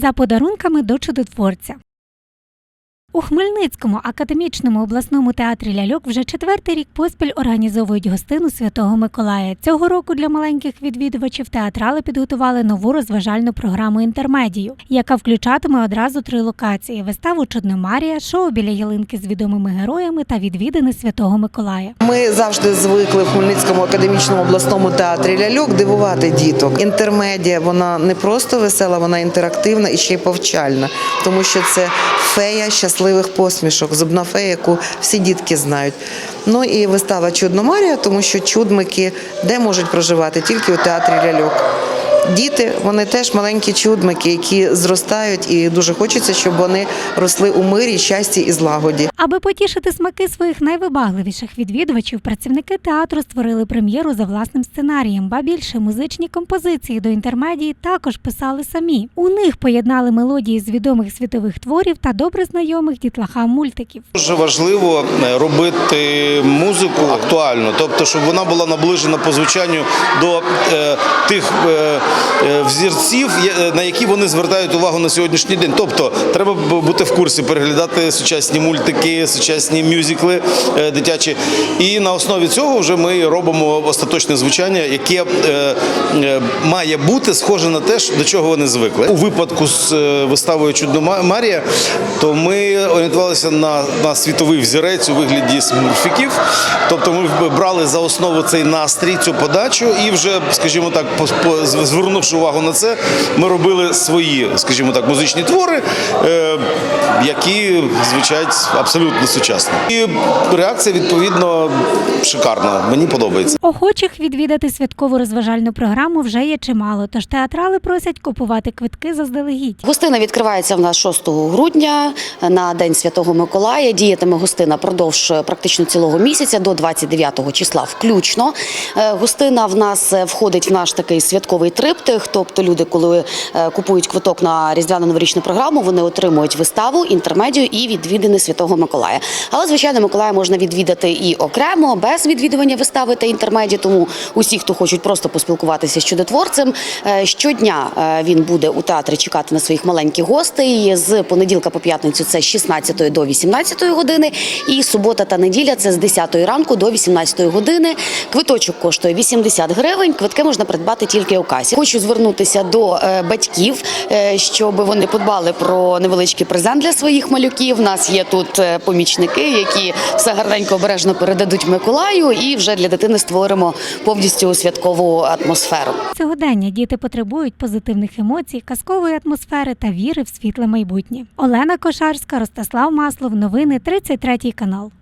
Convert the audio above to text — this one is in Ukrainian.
за подарунками до чудотворця. У Хмельницькому академічному обласному театрі ляльок вже четвертий рік поспіль організовують гостину Святого Миколая. Цього року для маленьких відвідувачів театрали підготували нову розважальну програму інтермедію, яка включатиме одразу три локації: виставу Чудномарія, шоу біля ялинки з відомими героями та відвідини Святого Миколая. Ми завжди звикли в Хмельницькому академічному обласному театрі ляльок дивувати діток. Інтермедія вона не просто весела, вона інтерактивна і ще й повчальна, тому що це фея щасливих посмішок, зубна фея, яку всі дітки знають. Ну і вистава Чудно Марія, тому що чудмики де можуть проживати тільки у театрі ляльок. Діти, вони теж маленькі чудмики, які зростають, і дуже хочеться, щоб вони росли у мирі, щасті і злагоді. Аби потішити смаки своїх найвибагливіших відвідувачів, працівники театру створили прем'єру за власним сценарієм, ба більше музичні композиції до інтермедії також писали самі. У них поєднали мелодії з відомих світових творів та добре знайомих дітлахам мультиків. Дуже важливо е, робити музику актуальну, тобто, щоб вона була наближена по звучанню до е, тих е, е, взірців, е, на які вони звертають увагу на сьогоднішній день. Тобто, треба бути в курсі, переглядати сучасні мультики, сучасні мюзикли е, дитячі. І на основі цього вже ми робимо остаточне звучання, яке е, е, має бути схоже на те, до чого вони звикли. У випадку з е, виставою Чудно Марія, то ми орієнтувалися на, на світовий взірець у вигляді смурфіків. Тобто ми брали за основу цей настрій, цю подачу, і вже, скажімо так, по, звернувши увагу на це, ми робили свої, скажімо так, музичні твори, е, які звучать абсолютно сучасно. І реакція відповідно шикарна. Мені подобається. Охочих відвідати святкову розважальну програму вже є чимало, тож театрали просять купувати квитки заздалегідь. Гостина відкривається в нас 6 грудня на День Святого Миколая. Діятиме гостина продовж е, практично цілого місяця до 29 числа включно. Е, Гостина в нас входить в наш такий святковий триптих. Тобто люди, коли е, купують квиток на різдвяну новорічну програму, вони отримують виставу, інтермедію і відвідини Святого Миколая. Але звичайно, Миколая можна відвідати і окремо, без відвідування вистави та інтермедії. Тому усі, хто хочуть просто поспілкуватися з чудотворцем, е, щодня е, він буде у театрі чекати на своїх маленьких гостей. З понеділка по п'ятницю це з 16 до 18 години, і субота та неділя це з 10 ранку до 18 години. Квиточок коштує 80 гривень. Квитки можна придбати тільки у касі. Хочу звернутися до е, батьків, е, щоб вони подбали про невеличкий презент для своїх малюків. У нас є тут е, помічники, які все гарненько обережно передадуть Миколаю, і вже для дитини створимо повністю святкову атмосферу. Сьогодення діти потребують позитивних емоцій, казкової атмосфери та віри в світле майбутнє. Олена Кошарська, Ростислав Маслов. Новини 33 канал.